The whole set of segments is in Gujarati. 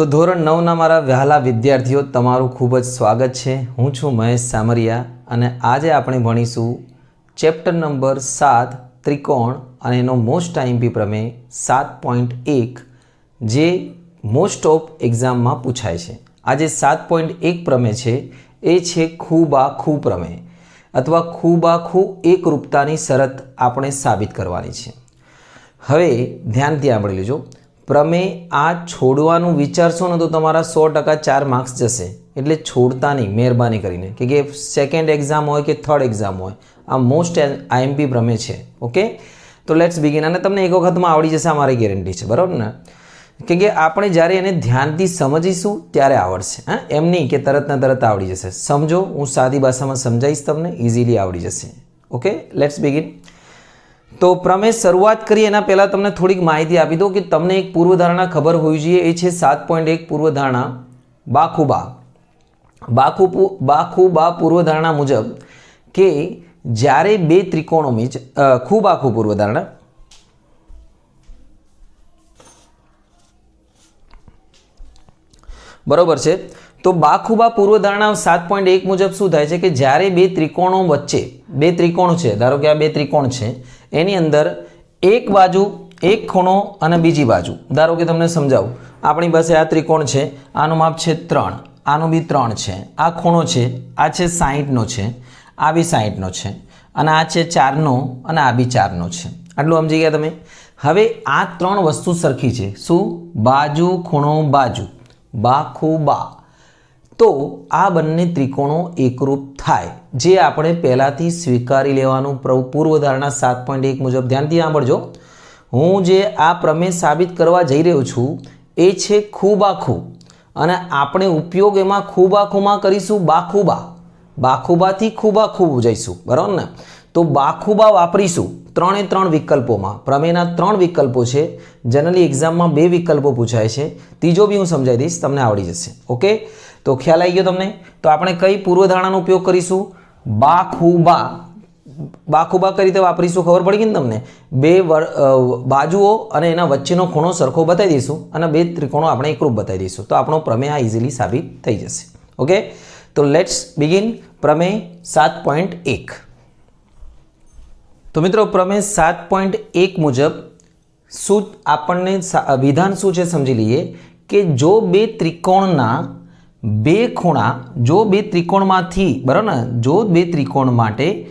તો ધોરણ નવના મારા વહાલા વિદ્યાર્થીઓ, તમારું ખૂબ જ સ્વાગત છે. હું છું મહેશ સામરિયા અને આજે આપણે ભણીશું ચેપ્ટર નંબર સાત, ત્રિકોણ અને એનો મોસ્ટ આઈમ્પી પ્રમેય સાત પોઈન્ટ એક, જે મોસ્ટ ઓફ એક્ઝામમાં પૂછાય છે. આ જે સાત પોઈન્ટ એક પ્રમેય છે, એ છે ખૂબા ખૂ પ્રમેય, અથવા ખૂબા ખૂ એકરૂપતાની શરત આપણે સાબિત કરવાની છે. હવે ધ્યાનથી સાંભળી લેજો. પ્રમેય આ છોડવાનું વિચારશો ને તો તમારા સો ટકા ચાર માર્ક્સ જશે. એટલે છોડતા નહીં મહેરબાની કરીને. કે કે સેકન્ડ એક્ઝામ હોય કે થર્ડ એક્ઝામ હોય, આ મોસ્ટ આઈએમપી પ્રમેય છે. ઓકે તો લેટ્સ બિગિન અને તમને એક વખતમાં આવડી જશે અમારી ગેરંટી છે. બરાબર ને? કે કે આપણે જ્યારે એને ધ્યાનથી સમજીશું ત્યારે આવડશે. હા? એમ નહીં કે તરત ને તરત આવડી જશે. સમજો, હું સાદી ભાષામાં સમજાવીશ તમને ઇઝીલી આવડી જશે. ઓકે લેટ્સ બિગિન તો પ્રમેય શરૂઆત કરી એના પહેલાં તમને થોડીક માહિતી આપી દો કે તમને એક પૂર્વધારણા ખબર હોવી જોઈએ. એ છે સાત પોઈન્ટ એક પૂર્વધારણા બાખુબા. બાખુ બાખુબા પૂર્વધારણા મુજબ કે જ્યારે બે ત્રિકોણો મીચ ખૂબ આખું પૂર્વધારણા. બરોબર છે? તો બાખુબા પૂર્વધારણા સાત પોઈન્ટ એક મુજબ શું થાય છે કે જ્યારે બે ત્રિકોણો વચ્ચે, બે ત્રિકોણ છે, ધારો કે આ બે ત્રિકોણ છે એની અંદર એક બાજુ એક ખૂણો અને બીજી બાજુ. ધારો કે તમને સમજાવું. આપણી પાસે આ ત્રિકોણ છે, આનું માપ છે ત્રણ. આનું બી ત્રણ છે. આ ખૂણો છે, આ છે સાહીઠનો છે, આ બી સાહીઠનો છે, અને આ છે ચારનો અને આ બી ચારનો છે. આટલું સમજી ગયા તમે? હવે આ ત્રણ વસ્તુ સરખી છે. શું? બાજુ, ખૂણો, બાજુ. બા ખૂ બા. તો આ બંને ત્રિકોણો એકરૂપ થાય, જે આપણે પહેલાંથી સ્વીકારી લેવાનું પ્ર- પૂર્વધારણા સાત પોઈન્ટ એક મુજબ. ધ્યાનથી સાંભળજો. હું જે આ પ્રમેય સાબિત કરવા જઈ રહ્યો છું, એ છે ખૂબાખૂ. અને આપણે ઉપયોગ એમાં ખૂબાખૂમાં કરીશું બાખુબા. બાખુબાથી ખૂબાખૂબ જઈશું બરાબર ને? તો બાખુબા વાપરીશું ત્રણે ત્રણ વિકલ્પોમાં. પ્રમેયના ત્રણ વિકલ્પો છે. જનરલી એક્ઝામમાં બે વિકલ્પો પૂછાય છે. ત્રીજો બી હું સમજાવી દઈશ, તમને આવડી જશે. ઓકે તો ખ્યાલ આવી ગયો તમને? તો આપણે કઈ પૂર્વધારણાનો ઉપયોગ કરીશું? બાખુબા. બાખુબા કઈ રીતે વાપરીશું ખબર પડી ગઈ ને તમને? બે બાજુઓ અને એના વચ્ચેનો ખૂણો સરખો બતાવી દઈશું અને બે ત્રિકોણો આપણે એકરૂપ બતાવી દઈશું. તો આપણો પ્રમેય આ ઇઝીલી સાબિત થઈ જશે. ઓકે? તો લેટ્સ બિગિન પ્રમેય સાત પોઈન્ટ એક. તો મિત્રો, પ્રમેય સાત પોઈન્ટ એક મુજબ શું આપણને વિધાન શું છે સમજી લઈએ કે જો બે ત્રિકોણના બે ખૂણા જો બે ત્રિકોણમાંથી, બરાબર ને? જો બે ત્રિકોણ માટે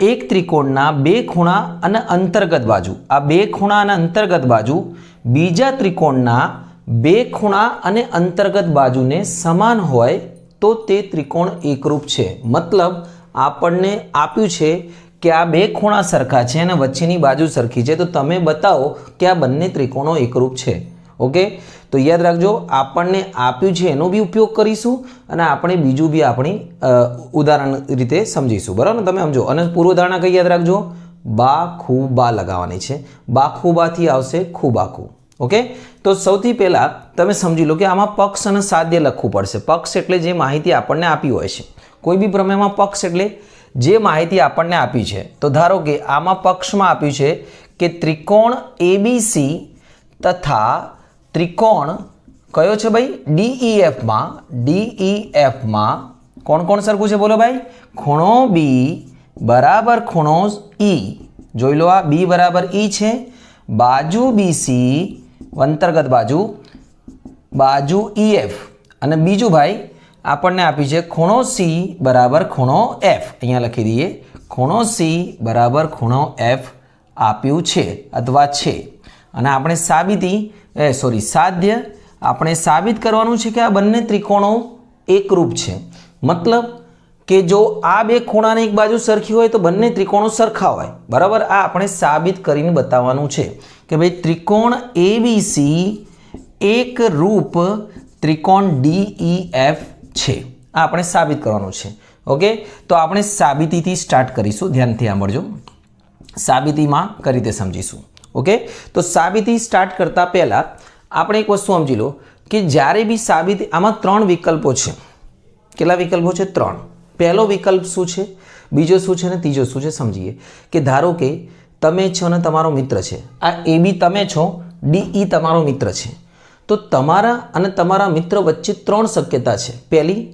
એક ત્રિકોણના બે ખૂણા અને અંતર્ગત બાજુ. આ બે ખૂણા અને અંતર્ગત બાજુ બીજા ત્રિકોણના બે ખૂણા અને અંતર્ગત બાજુને સમાન હોય તો તે ત્રિકોણ એકરૂપ છે. મતલબ આપણને આપ્યું છે કે આ બે ખૂણા સરખા છે અને વચ્ચેની બાજુ સરખી છે. તો તમે બતાવો કે આ બંને ત્રિકોણો એકરૂપ છે. ઓકે? તો યાદ રાખજો, આપણને આપ્યું છે એનો બી ઉપયોગ કરીશું અને આપણે બીજું બી આપણી ઉદાહરણ રીતે સમજીશું. બરાબર? ને તમે સમજો, અને પૂર્વધારણા કઈ યાદ રાખજો? બા ખૂબા લગાવવાની છે. બા ખૂબાથી આવશે ખૂબાખૂ. ઓકે? તો સૌથી પહેલાં તમે સમજી લો કે આમાં પક્ષ અને સાધ્ય લખવું પડશે. પક્ષ એટલે જે માહિતી આપણને આપી હોય છે. કોઈ બી પ્રમેયમાં પક્ષ એટલે જે માહિતી આપણને આપી છે. તો ધારો કે આમાં પક્ષમાં આપ્યું છે કે ત્રિકોણ એબીસી તથા ત્રિકોણ કયો છે ભાઈ? ડીઈએફમાં ડીઈએફમાં કોણ કોણ સરખું છે? બોલો ભાઈ. ખૂણો બી બરાબર ખૂણો ઈ જોઈ લો આ બી બરાબર ઈ છે. બાજુ બીસી અંતર્ગત બાજુ બાજુ ઈએફ અને બીજું ભાઈ, આપણને આપી છે ખૂણો સી બરાબર ખૂણો એફ અહીંયા લખી દઈએ. ખૂણો સી બરાબર ખૂણો એફ આપ્યું છે, અથવા છે. અને આપણે સાબિતી, એ સોરી સાધ્ય આપણે સાબિત કરવાનું છે કે આ બંને ત્રિકોણો એકરૂપ છે. મતલબ કે જો આ બે ખૂણાની એક બાજુ સરખી હોય તો બંને ત્રિકોણો સરખા હોય. બરાબર? આ આપણે સાબિત કરીને બતાવવાનું છે કે ભાઈ ત્રિકોણ એબીસી એક રૂપ ત્રિકોણ ડીઈએફ છે. આ આપણે સાબિત કરવાનું છે. ઓકે? તો આપણે સાબિતીથી સ્ટાર્ટ કરીશું. ધ્યાનથી સાંભળજો. સાબિતીમાં કઈ રીતે સમજીશું? ઓકે? તો સાબિતી સ્ટાર્ટ કરતાં પહેલાં આપણે એક વસ્તુ સમજી લો કે જ્યારે બી સાબિતી, આમાં ત્રણ વિકલ્પો છે. કેટલા વિકલ્પો છે? ત્રણ. પહેલો વિકલ્પ શું છે? બીજો શું છે? અને ત્રીજો શું છે? સમજીએ કે ધારો કે તમે છો ને તમારો મિત્ર છે. આ એ બી તમે છો, ડી ઈ તમારો મિત્ર છે. તો તમારા અને તમારા મિત્ર વચ્ચે ત્રણ શક્યતા છે. પહેલી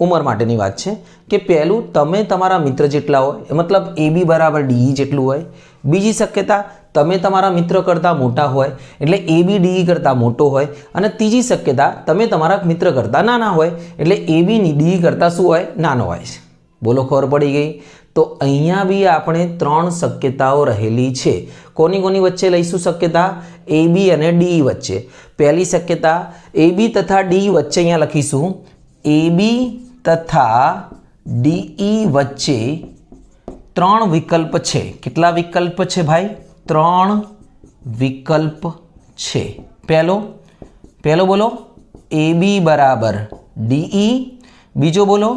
ઉંમર માટેની વાત છે કે પહેલું તમે તમારા મિત્ર જેટલા હોય મતલબ એ બી બરાબર ડીઈ જેટલું હોય. બીજી શક્યતા તમે તમારા મિત્ર કરતાં મોટા હોય, એટલે એ બી ડીઈ કરતાં મોટો હોય, અને ત્રીજી શક્યતા, તમે તમારા મિત્ર કરતાં નાના હોય, એટલે એ બી ડીઈ કરતાં શું હોય? નાનો હોય છે. બોલો, ખબર પડી ગઈ? તો અહીંયા બી આપણે ત્રણ શક્યતાઓ રહેલી છે. કોની કોની વચ્ચે લઈશું શક્યતા? એ બી અને ડી વચ્ચે. પહેલી શક્યતા એ બી તથા ડી વચ્ચે અહીંયા લખીશું. એ બી તથા ડીઈ વચ્ચે ત્રણ વિકલ્પ છે. કેટલા વિકલ્પ છે ભાઈ? ત્રણ વિકલ્પ છે. પહેલો પહેલો બોલો એ બી બરાબર ડીઈ બીજો બોલો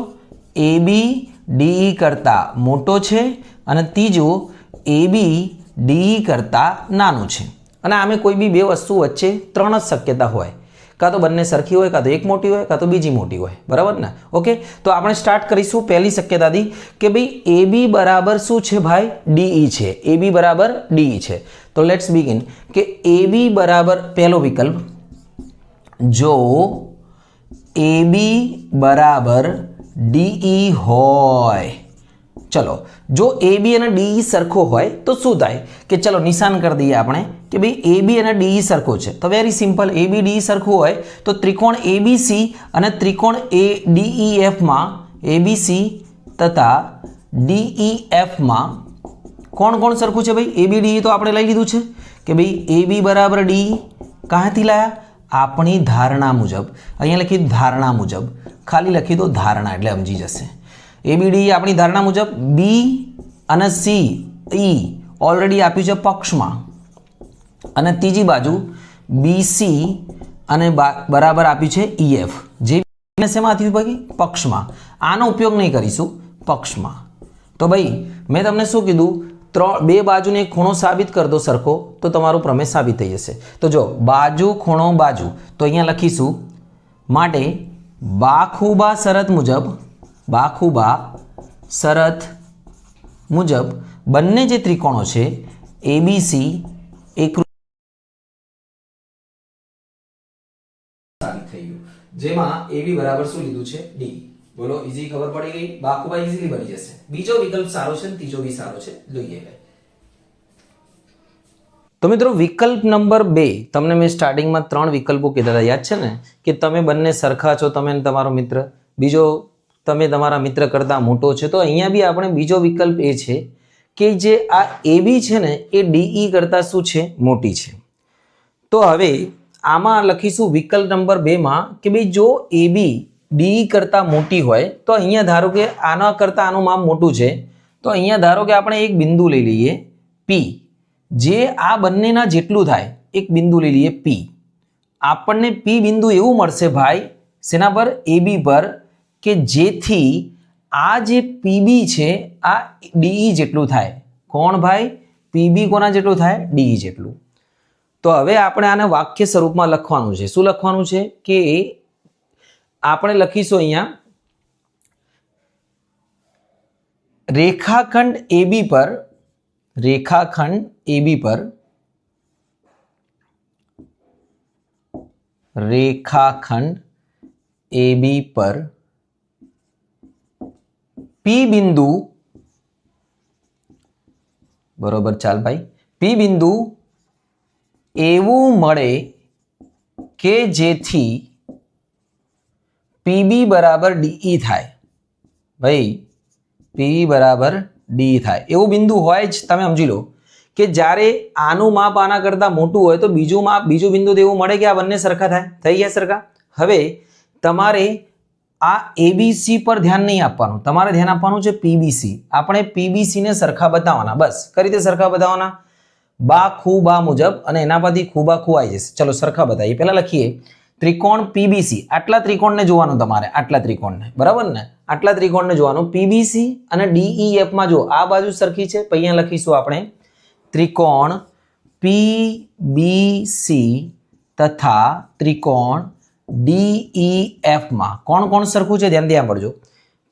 એ બી ડીઈ કરતાં મોટો છે અને ત્રીજો એ બી ડીઈ કરતાં નાનું છે. અને આમે કોઈ બી બે વસ્તુ વચ્ચે ત્રણ જ શક્યતા હોય. કાં તો બંને સરખી હોય, કાં તો એક મોટી હોય, કાં તો બીજી મોટી હોય. બરાબર ને? ઓકે તો આપણે સ્ટાર્ટ કરીશું પહેલી શક્યતાથી કે ભાઈ એ બી બરાબર શું છે ભાઈ? ડીઈ છે. એ બી બરાબર ડીઈ છે. તો લેટ્સ બિગિન કે એ બી બરાબર પહેલો વિકલ્પ. જો એ બી બરાબર ડીઈ હોય ચલો, જો એ બી અને ડીઈ સરખો હોય તો શું થાય? કે ચલો, નિશાન કરી દઈએ આપણે કે ભાઈ એ બી અને ડીઈ સરખો છે. તો very simple A B DE સરખું હોય તો ત્રિકોણ એબીસી અને ત્રિકોણ એ ડીઈ એફમાં એબીસી તથા ડીઈ એફમાં કોણ કોણ સરખું છે ભાઈ? એ બી ડીઈ તો આપણે લઈ લીધું છે. કે ભાઈ એ બી બરાબર ડી કાંથી લાયા? આપણી ધારણા મુજબ. અહીંયા લખી ધારણા મુજબ. ખાલી લખી દો ધારણા, એટલે સમજી જશે. એબીડી આપણી ધારણા મુજબ બી અને સી ઈ ઓલરેડી આપ્યું છે પક્ષમાં. અને ત્રીજી બાજુ બીસી અને બરાબર આપ્યું છે ઈએફ જે ને શેમાંથી ભાઈ? પક્ષમાં. આનો ઉપયોગ નહીં કરીશું, પક્ષમાં. તો ભાઈ, મેં તમને શું કીધું? ત્રણ, બે બાજુને એક ખૂણો સાબિત કર દો સરખો, તો તમારું પ્રમેય સાબિત થઈ જશે. તો જો, બાજુ, ખૂણો, બાજુ. તો અહીંયા લખીશું, માટે બાખુબા શરત મુજબ બાખુબા શરત મુજબ બંને જે ત્રિકોણો છે એબીસી એક જેમાં એબી બરાબર શું લીધું છે? ડી બોલો ઈઝી ખબર પડી ગઈ? બાકુબા ઈઝીલી બની જશે. બીજો વિકલ્પ સારો છે ને ત્રીજો બી સારો છે? જોઈએ ભાઈ તો મિત્રો વિકલ્પ નંબર બે તમને મેં સ્ટાર્ટિંગમાં ત્રણ વિકલ્પો કીધા હતા. યાદ છે ને? કે તમે બંને સરખા છો તમે તમારો મિત્ર. બીજો તમે તમારા મિત્ર કરતાં મોટો છે, તો અહીંયા બી આપણે બીજો વિકલ્પ એ છે કે જે આ એ બી છે ને, એ ડીઈ કરતાં શું છે? મોટી છે. તો હવે આમાં લખીશું વિકલ્પ નંબર બેમાં કે ભાઈ જો એ બી ડી કરતાં મોટી હોય, તો અહીંયા ધારો કે આના કરતાં આનું માપ મોટું છે, તો અહીંયા ધારો કે આપણે એક બિંદુ લઈ લઈએ પી જે આ બંનેના જેટલું થાય, એક બિંદુ લઈ લઈએ પી આપણને પી બિંદુ એવું મળશે ભાઈ, શેના પર? એ બી પર. કે જેથી આ જે પીબી છે, આ ડીઈ જેટલું થાય. કોણ ભાઈ? પીબી કોના જેટલું થાય? ડીઈ જેટલું. તો હવે આપણે આને વાક્ય સ્વરૂપમાં લખવાનું છે. શું લખવાનું છે? કે આપણે લખીશું અહીંયા, રેખાખંડ એબી પર, રેખાખંડ એબી પર, રેખાખંડ એબી પર પી બિંદુ બરોબર, ચાલ ભાઈ. પી બિંદુ એવું મળે કે જેથી પીબી બરાબર ડીઈ થાય. ભાઈ પીબી બરાબર ડી થાય. એવું બિંદુ હોય જ, તમે સમજી લો. કે જ્યારે આનું માપ આના કરતાં મોટું હોય તો બીજું માપ, બીજું બિંદુ એવું મળે કે આ બંને સરખા થાય? થઈ ગયા સરખા? હવે તમારે આ એબીસી પર ધ્યાન નહીં આપવાનું. તમારે ધ્યાન આપવાનું છે પીબીસી આપણે પીબીસીને સરખા બતાવવાના. બસ. કઈ રીતે સરખા બતાવવાના? બા ખૂ બા મુજબ અને એના પરથી ખૂબા ખૂ આવી જશે. ચલો, સરખા બતાવીએ. પહેલાં લખીએ. ત્રિકોણ પીબીસી આટલા ત્રિકોણને જોવાનું તમારે. આટલા ત્રિકોણને. બરાબર ને? આટલા ત્રિકોણને જોવાનું. પીબીસી અને ડીઈએફમાં જો આ બાજુ સરખી છે. અહીંયા લખીશું આપણે. ત્રિકોણ પીબીસી તથા ત્રિકોણ DEF એફમાં કોણ કોણ સરખું છે? ધ્યાન ધ્યાન પડજો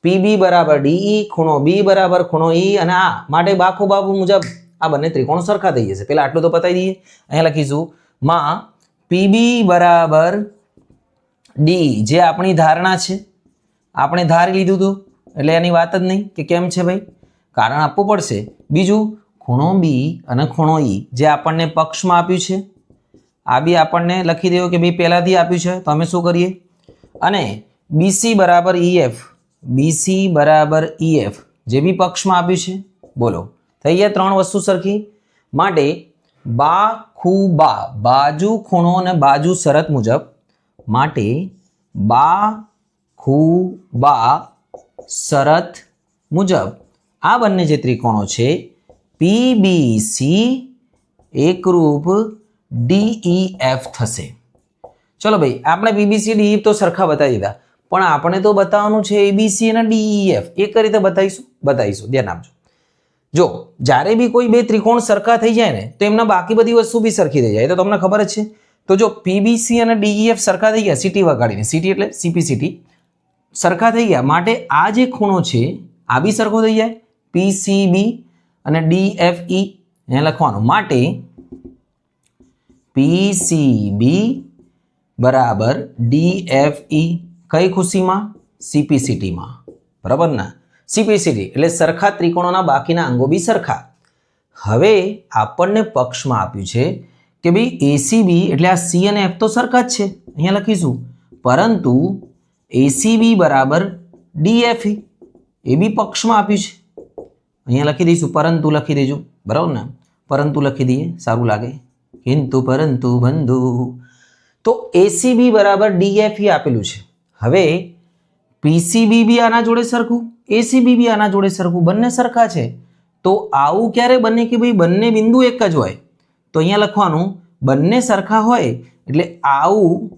પીબી બરાબર ડીઈ ખૂણો બી બરાબર ખૂણો ઈ અને આ માટે બાખુ બાબુ મુજબ આ બંને ત્રિકોણ સરખા થઈ જશે. પહેલાં આટલું તો પતાવી દઈએ. અહીંયા લખીશું. માં પીબી બરાબર ડી જે આપણી ધારણા છે. આપણે ધારી લીધું હતું એટલે એની વાત જ નહીં કે કેમ છે ભાઈ? કારણ આપવું પડશે. બીજું, ખૂણો બી અને ખૂણો ઈ જે આપણને પક્ષમાં આપ્યું છે. આ બી આપણને લખી દેવો કે ભાઈ પહેલાંથી આપ્યું છે, તો અમે શું કરીએ? અને બીસી બરાબર ઈએફ બીસી બરાબર ઈએફ જે બી પક્ષમાં આપ્યું છે, બોલો. થઈ ગયા ત્રણ વસ્તુ સરખી. માટે બા, ખૂ, બા, બાજુ, ખૂણો અને બાજુ શરત મુજબ માટે બા, ખૂ, બા, શરત મુજબ આ બંને જે ત્રિકોણો છે પી બી સી એકરૂપ ડીઈ એફ થશે. ચલો ભાઈ, આપણે બીબીસી ડીઈ તો સરખા બતાવી દીધા. પણ આપણે તો બતાવવાનું છે એબીસી અને ડીઈએફ એક એ કઈ રીતે બતાવીશું? બતાવીશું. ધ્યાન આપજો જો, જ્યારે બી કોઈ બે ત્રિકોણ સરખા થઈ જાય ને, તો એમના બાકી બધી વસ્તુ બી સરખી થઈ જાય. તો તમને ખબર જ છે. તો જો પીબીસી અને ડીઈએફ સરખા થઈ ગયા સીટી વગાડીને. સીટી એટલે સીપીસીટી સરખા થઈ ગયા. માટે આ જે ખૂણો છે, આ બી સરખો થઈ જાય. પીસીબી અને ડીએફઈ અહીંયા લખવાનું. માટે પીસીબી બરાબર ડીએફઈ કઈ ખુશીમાં? સીપીસીટીમાં બરાબર ને? સીપીસીટી એટલે સરખા ત્રિકોણોના બાકીના અંગો બી સરખા. હવે આપણને પક્ષમાં આપ્યું છે કે ભાઈ એસીબી એટલે આ સી અને એફ તો સરખા જ છે. અહીંયા લખીશું. પરંતુ એસીબી બરાબર ડીએફઈ એ બી પક્ષમાં આપ્યું છે. અહીંયા લખી દઈશું. પરંતુ લખી દેજો. બરાબર ને? પરંતુ લખી દઈએ. સારું લાગે. કિંતુ પરંતુ બંધુ. તો એસીબી બરાબર ડીએફઈ આપેલું છે. હવે પીસીબી બી આના જોડે સરખું? એસીબી બી આના જોડે સરખું? બંને સરખા છે. તો આવું ક્યારે બને કે ભાઈ બંને બિંદુ એક જ હોય? તો અહીંયા લખવાનું, બંને સરખા હોય એટલે આવું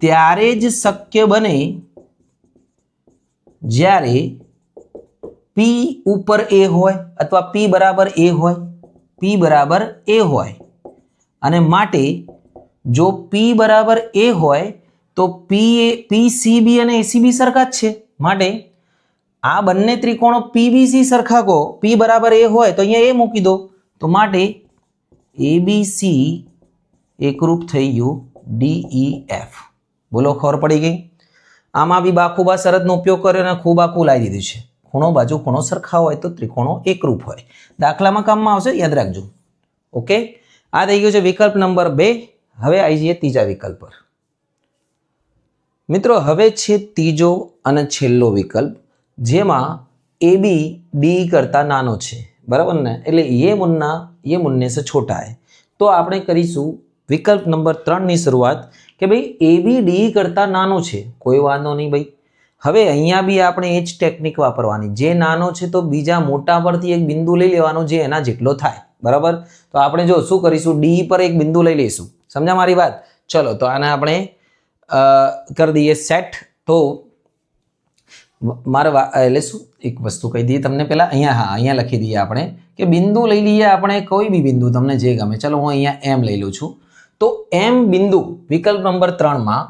ત્યારે જ શક્ય બને જ્યારે પી ઉપર એ હોય અથવા પી બરાબર એ હોય. પી બરાબર એ હોય. અને માટે જો પી બરાબર એ હોય, તો પી એ પી સીબી અને એસીબી સરખા જ છે. માટે આ બંને ત્રિકોણો પીબીસી સરખા કહો. પી બરાબર એ હોય, તો અહીંયા એ મૂકી દો. તો માટે એબીસી એકરૂપ થઈ ગયું ડીઈ એફ બોલો, ખબર પડી ગઈ? આમાં બી બાખુબા શરતનો ઉપયોગ કર્યો અને ખૂબ આખું લાવી દીધું છે. ખૂણો બાજુ ખૂણો સરખા હોય તો ત્રિકોણો એકરૂપ હોય. દાખલામાં કામમાં આવશે, યાદ રાખજો. ઓકે? આ થઈ ગયું છે વિકલ્પ નંબર બે. હવે આવી જઈએ ત્રીજા વિકલ્પ પર. મિત્રો, હવે છે ત્રીજો અને છેલ્લો વિકલ્પ, જેમાં એ બી ડી કરતાં નાનો છે. બરાબર ને? એટલે એ મુન્ના, એ મુન્ને સે છોટા તો આપણે કરીશું વિકલ્પ નંબર ત્રણની શરૂઆત, કે ભાઈ, એ બી ડી કરતાં નાનો છે. કોઈ વાંધો નહીં ભાઈ. હવે અહીંયા બી આપણે એ જ ટેકનિક વાપરવાની. જે નાનો છે તો બીજા મોટા પરથી એક બિંદુ લઈ લેવાનો, જે એના જેટલો થાય. બરાબર? તો આપણે જો શું કરીશું? ડી પર એક બિંદુ લઈ લઈશું. સમજા મારી વાત? ચલો, તો આને આપણે કરી દઈએ સેટ તો મારે એટલે શું? એક વસ્તુ કહી દઈએ તમને પહેલાં. અહીંયા, હા, અહીંયા લખી દઈએ આપણે કે બિંદુ લઈ લઈએ આપણે કોઈ બી બિંદુ, તમને જે ગમે. ચલો, હું અહીંયા એમ લઈ લઉં છું. તો એમ બિંદુ, વિકલ્પ નંબર ત્રણમાં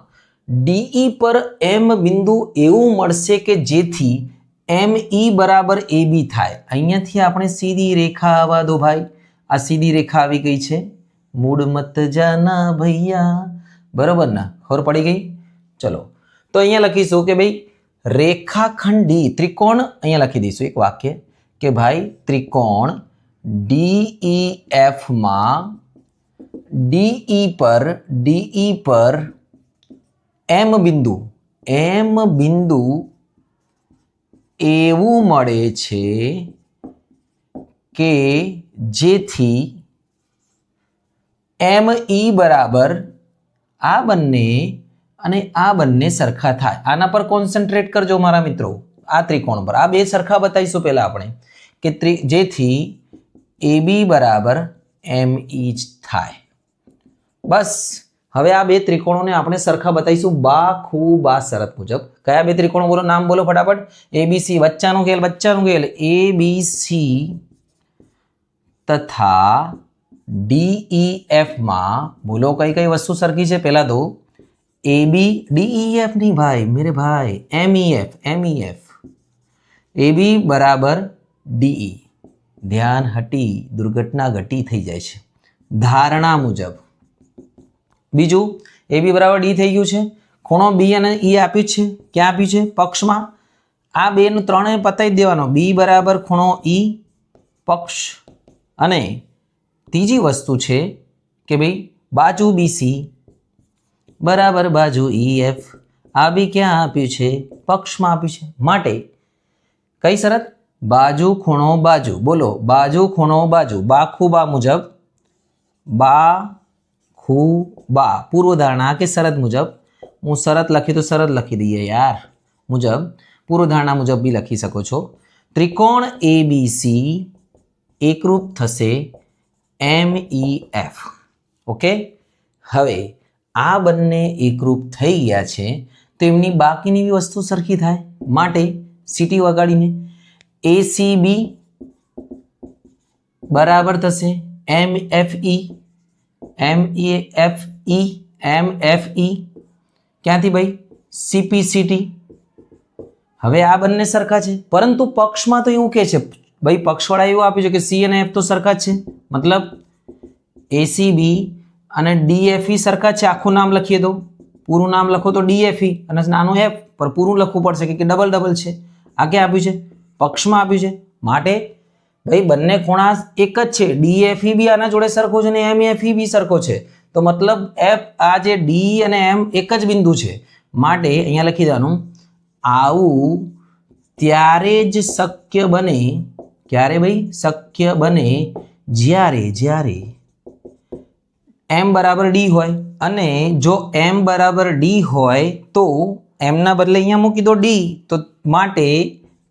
ડીઈ પર એમ બિંદુ એવું મળશે કે જેથી એમ ઈ બરાબર એ બી થાય. અહીંયાથી આપણે સીધી રેખા આવવા દો ભાઈ. આ સીધી રેખા આવી ગઈ છે. મૂડ મત જાના ભૈયા. બરાબર ના? ખબર પડી ગઈ? ચલો. તો અહીંયા લખીશું કે ભાઈ, રેખાખંડી ત્રિકોણ, અહીંયા લખી દઈશું એક વાક્ય, કે ભાઈ, ત્રિકોણ ડીઈ એફમાં ડીઈ પર ડીઈ પર એમ બિંદુ એમ બિંદુ એવું મળે છે કે જેથી એમ ઈ બરાબર આ બંને અને આ બંને સરખા થાય. આના પર કોન્સન્ટ્રેટ કરજો મારા મિત્રો. આ ત્રિકોણ પર. આ બે સરખા બતાવીશું પહેલાં આપણે કે ત્રિ, જેથી એ બી બરાબર એમ ઈ જ થાય. બસ. હવે આ બે ત્રિકોણોને આપણે સરખા બતાવીશું બા ખૂબ બા શરત મુજબ. કયા બે ત્રિકોણો બોલો? નામ બોલો ફટાફટ. એ બી સી, વચ્ચાનો ખેલ વચ્ચાનું ખેલ એ બી સી તથા ડીઈએફમાં બોલો કઈ કઈ વસ્તુ સરખી છે? પહેલાં તો એ બી ડીઈએફ નહીં ભાઈ, મેરે ભાઈ એમ E F M E F A બી બરાબર ડીઈ ધ્યાન હટી, દુર્ઘટના ઘટી થઈ જાય છે. ધારણા મુજબ. બીજું એ બી બરાબર ડી થઈ ગયું છે. ખૂણો બી અને ઈ આપ્યું છે. ક્યાં આપ્યું છે? પક્ષમાં. આ બેનું ત્રણેય પતાવી દેવાનો. બી બરાબર ખૂણો ઈ પક્ષ અને ત્રીજી વસ્તુ છે કે ભાઈ બાજુ બીસી બરાબર બાજુ ઈ એફ, આ બી ક્યાં આપ્યું છે? પક્ષમાં આપ્યું છે. માટે કઈ શરત? બાજુ ખૂણો બાજુ. બોલો, બાજુ ખૂણો બાજુ. બા ખૂબા મુજબ? બા ખૂ બા. પૂર્વધારણા કે શરત મુજબ? હું શરત લખી તો શરત લખી દઈએ યાર. મુજબ? પૂર્વધારણા મુજબ બી લખી શકો છો. ત્રિકોણ એ બી સી એકરૂપ થશે એમ ઈ એફ ઓકે? હવે આ બંને એકરૂપ થઈ ગયા છે તો એમની બાકીની બી વસ્તુ સરખી થાય માટે સીટી વગાડીને એસી બી બરાબર થશે M F E M E F E M F E ક્યાંથી ભાઈ? સીપી સીટી હવે આ બંને સરખા છે. પરંતુ પક્ષમાં તો એવું કહે છે ભાઈ પક્ષવાળા એવું આપ્યું છે કે સી અને એફ તો સરખા જ છે. મતલબ એસીબી અને ડીએફઈ સરખા છે. આખું નામ લખીએ તો પૂરું નામ લખો તો ડીએફઈ અને નાનું એફ પર પૂરું લખવું પડશે કે ડબલ ડબલ છે. આ ક્યાં આપ્યું છે? પક્ષમાં આપ્યું છે. માટે ભાઈ બંને ખૂણા એક જ છે. ડીએફઈ બી આના જોડે સરખો છે અને એમએફઈ બી સરખો છે. તો મતલબ એફ આ જે ડી અને એમ એક જ બિંદુ છે. માટે અહીંયા લખી દેવાનું, આવું ત્યારે જ શક્ય બને ક્યારે ભાઈ? શક્ય બને જ્યારે જ્યારે. એમ બરાબર ડી હોય. અને જો એમ બરાબર ડી હોય, તો એમના બદલે અહીંયા મૂકી દો ડી. તો માટે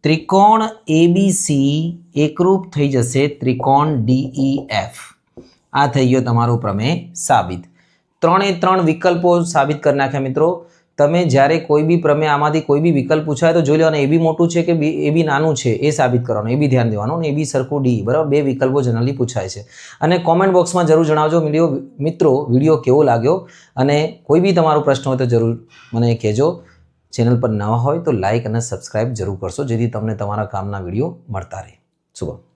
ત્રિકોણ એબીસી એકરૂપ થઈ જશે ત્રિકોણ ડીઈ એફ આ થઈ ગયો તમારું પ્રમેય સાબિત. ત્રણે ત્રણ વિકલ્પો સાબિત કરી નાખ્યા મિત્રો. તમે જ્યારે કોઈ બી પ્રમે આમાંથી કોઈ બી વિકલ્પ પૂછાય તો જોઈ લેવાનું એ બી મોટું છે કે બી, એ બી નાનું છે, એ સાબિત કરવાનું, એ બી ધ્યાન દેવાનું અને એ બી સરખું ડી, બરાબર? બે વિકલ્પો જનરલી પૂછાય છે. અને કોમેન્ટ બોક્સમાં જરૂર જણાવજો વીડિયો મિત્રો, વીડિયો કેવો લાગ્યો? અને કોઈ બી તમારો પ્રશ્ન હોય તો જરૂર મને કહેજો. ચેનલ પર નવા હોય તો લાઇક અને સબસ્ક્રાઇબ જરૂર કરશો, જેથી તમને તમારા કામના વીડિયો મળતા રહે. શુભમ.